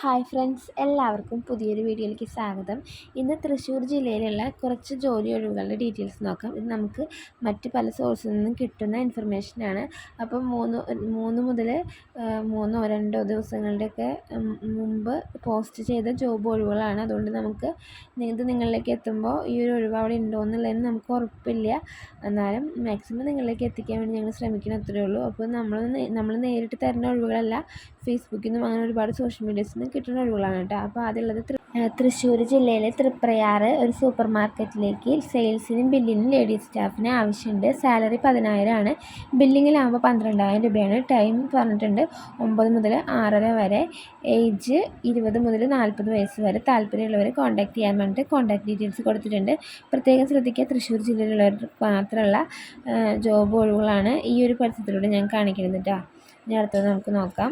Hi friends എല്ലാവർക്കും പുതിയൊരു വീഡിയോയിലേക്ക് സ്വാഗതം. ഇന്ന് തൃശ്ശൂർ ജില്ലയിലുള്ള കുറച്ച് ജോലി ഒഴിവുകളുടെ ഡീറ്റെയിൽസ് നോക്കാം. ഇത് നമുക്ക് മറ്റ് പല സോഴ്സിൽ നിന്നും കിട്ടുന്ന ഇൻഫർമേഷനാണ് അപ്പം മൂന്ന് മൂന്ന് മുതൽ മൂന്നോ രണ്ടോ ദിവസങ്ങളുടെയൊക്കെ മുമ്പ് പോസ്റ്റ് ചെയ്ത ജോബ് ഒഴിവുകളാണ്. അതുകൊണ്ട് നമുക്ക് ഇത് നിങ്ങളിലേക്ക് എത്തുമ്പോൾ ഈ ഒരു ഒഴിവ് അവിടെ ഉണ്ടോ എന്നുള്ളതിന് നമുക്ക് ഉറപ്പില്ല. എന്നാലും മാക്സിമം നിങ്ങളിലേക്ക് എത്തിക്കാൻ വേണ്ടി ഞങ്ങൾ ശ്രമിക്കണം അത്രയേ ഉള്ളൂ. അപ്പോൾ നമ്മൾ നമ്മൾ നേരിട്ട് തരുന്ന ഒഴിവുകളല്ല. ഫേസ്ബുക്കിൽ നിന്നും അങ്ങനെ ഒരുപാട് സോഷ്യൽ മീഡിയസിൽ കിട്ടുന്ന ഒഴിവുകളാണ് കേട്ടോ. അപ്പോൾ അതിലുള്ളത് തൃശ്ശൂർ ജില്ലയിലെ തൃപ്രയാറ് ഒരു സൂപ്പർ മാർക്കറ്റിലേക്ക് സെയിൽസിനും ബില്ലിനും ലേഡീസ് സ്റ്റാഫിന് ആവശ്യമുണ്ട്. സാലറി പതിനായിരമാണ് ബില്ലിങ്ങിലാകുമ്പോൾ പന്ത്രണ്ടായിരം രൂപയാണ്. ടൈം പറഞ്ഞിട്ടുണ്ട് ഒമ്പത് മുതൽ ആറര വരെ. ഏജ് ഇരുപത് മുതൽ നാൽപ്പത് വയസ്സ് വരെ. താല്പര്യമുള്ളവർ കോൺടാക്ട് ചെയ്യാൻ വേണ്ടിയിട്ട് കോൺടാക്ട് ഡീറ്റെയിൽസ് കൊടുത്തിട്ടുണ്ട്. പ്രത്യേകം ശ്രദ്ധിക്കുക തൃശ്ശൂർ ജില്ലയിലുള്ളവർ മാത്രമുള്ള ജോബ് ഒഴിവുകളാണ് ഈ ഒരു പരസ്യത്തിലൂടെ ഞാൻ കാണിക്കുന്നത് കേട്ടോ. ഇനി അടുത്തത് നമുക്ക് നോക്കാം.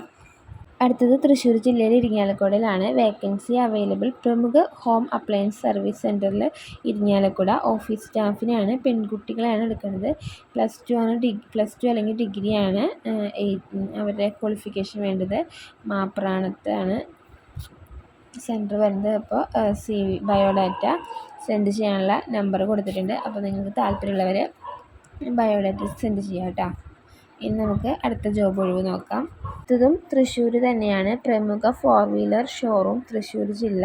അടുത്തത് തൃശ്ശൂർ ജില്ലയിൽ ഇരിങ്ങാലക്കുടയിലാണ് വേക്കൻസി അവൈലബിൾ പ്രമുഖ ഹോം അപ്ലയൻസ് സർവീസ് സെന്ററിൽ ഇരിങ്ങാലക്കുട ഓഫീസ് സ്റ്റാഫിനെയാണ് പെൺകുട്ടികളെയാണ് എടുക്കുന്നത്. പ്ലസ് ടു ആണ് ഡിഗ് പ്ലസ് ടു അല്ലെങ്കിൽ ഡിഗ്രിയാണ് അവരുടെ ക്വാളിഫിക്കേഷൻ വേണ്ടത്. മാപ്രാണത്താണ് സെന്റർ വരുന്നത്. അപ്പോൾ സി ബയോഡാറ്റ സെൻഡ് ചെയ്യാനുള്ള നമ്പർ കൊടുത്തിട്ടുണ്ട്. അപ്പോൾ നിങ്ങൾക്ക് താല്പര്യമുള്ളവർ ബയോഡാറ്റ സെൻഡ് ചെയ്യാം കേട്ടോ. ഇനി നമുക്ക് അടുത്ത ജോബ് ഒഴിവ് നോക്കാം. അടുത്തതും തൃശ്ശൂർ തന്നെയാണ്. പ്രമുഖ ഫോർ വീലർ ഷോറൂം തൃശ്ശൂർ ജില്ല.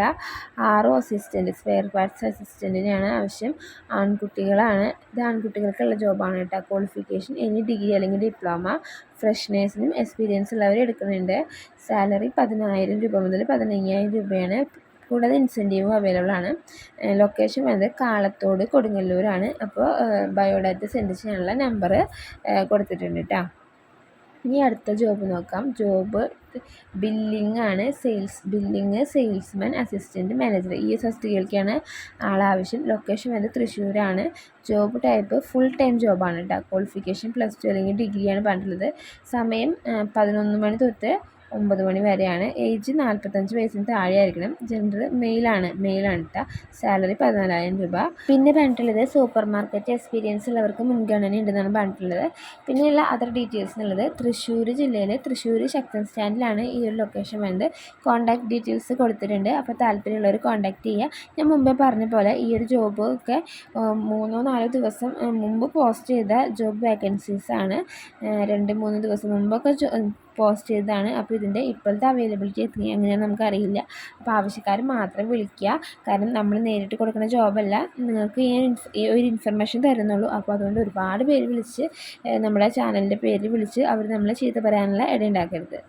ആറോ അസിസ്റ്റന്റ് സ്പെയർ പാർട്സ് അസിസ്റ്റന്റിനാണ് ആവശ്യം. ആൺകുട്ടികളാണ്. ഇത് ആൺകുട്ടികൾക്കുള്ള ജോബാണ് കേട്ടോ. ക്വാളിഫിക്കേഷൻ ഇനി ഡിഗ്രി അല്ലെങ്കിൽ ഡിപ്ലോമ ഫ്രഷ്നേഴ്സിനും എക്സ്പീരിയൻസ് ഉള്ളവർ എടുക്കുന്നുണ്ട്. സാലറി പതിനായിരം രൂപ മുതൽ പതിനയ്യായിരം രൂപയാണ്. കൂടാതെ ഇൻസെന്റീവും അവൈലബിൾ ആണ്. ലൊക്കേഷൻ വരുന്നത് കാളത്തോട് കൊടുങ്ങല്ലൂരാണ്. അപ്പോൾ ബയോഡാറ്റ സെൻഡ് ചെയ്യാനുള്ള നമ്പർ കൊടുത്തിട്ടുണ്ട് കേട്ടോ ഇനി അടുത്ത ജോബ് നോക്കാം. ജോബ് ബില്ലിംഗ് ആണ്. Sales billing salesman assistant manager ഈ ടികൾക്കാണ് ആളാവശ്യം. ലൊക്കേഷൻ വരുന്നത് തൃശ്ശൂരാണ്. ജോബ് ടൈപ്പ് ഫുൾ ടൈം ജോബാണ് കേട്ടോ ക്വാളിഫിക്കേഷൻ പ്ലസ് ടു അല്ലെങ്കിൽ ഡിഗ്രിയാണ് പറഞ്ഞിട്ടുള്ളത്. സമയം പതിനൊന്ന് മണി തൊട്ട് ഒമ്പത് മണി വരെയാണ്. ഏജ് നാൽപ്പത്തഞ്ച് വയസ്സിന് താഴെ ആയിരിക്കണം ജെൻഡർ മെയിലാണ് മെയിലാണ് സാലറി പതിനാലായിരം രൂപ. പിന്നെ പറഞ്ഞിട്ടുള്ളത് സൂപ്പർ മാർക്കറ്റ് എക്സ്പീരിയൻസ് ഉള്ളവർക്ക് മുൻഗണന ഉണ്ടെന്നാണ് പറഞ്ഞിട്ടുള്ളത് പിന്നെയുള്ള അതർ ഡീറ്റെയിൽസ് എന്നുള്ളത് തൃശ്ശൂർ ജില്ലയിലെ തൃശ്ശൂർ ശക്തൻ സ്റ്റാൻഡിലാണ് ഈ ഒരു ലൊക്കേഷൻ വരുന്നത്. കോൺടാക്ട് ഡീറ്റെയിൽസ് കൊടുത്തിട്ടുണ്ട്. അപ്പോൾ താല്പര്യമുള്ളവർ കോൺടാക്ട് ചെയ്യുക ഞാൻ മുമ്പേ പറഞ്ഞ പോലെ ഈ ഒരു ജോബ് ഒക്കെ മൂന്നോ നാലോ ദിവസം മുമ്പ് പോസ്റ്റ് ചെയ്ത ജോബ് വേക്കൻസീസ് ആണ്. രണ്ട് മൂന്ന് ദിവസം മുമ്പൊക്കെ പോസ്റ്റ് ചെയ്തതാണ്. അപ്പോൾ ഇതിന്റെ ഇപ്പോഴത്തെ അവൈലബിലിറ്റി എത്തി എങ്ങനെയാണെന്ന് നമുക്കറിയില്ല. അപ്പോൾ ആവശ്യക്കാർ മാത്രം വിളിക്കുക. കാരണം നമ്മൾ നേരിട്ട് കൊടുക്കുന്ന ജോബല്ല നിങ്ങൾക്ക് ഈ ഒരു ഇൻഫർമേഷൻ തരുന്നുള്ളൂ. അപ്പോൾ അതുകൊണ്ട് ഒരുപാട് പേര് വിളിച്ച് നമ്മുടെ ചാനലിന്റെ പേര് വിളിച്ച് അവർ നമ്മളെ ചീത്ത പറയാനുള്ള ഇടയുണ്ടാക്കരുത്.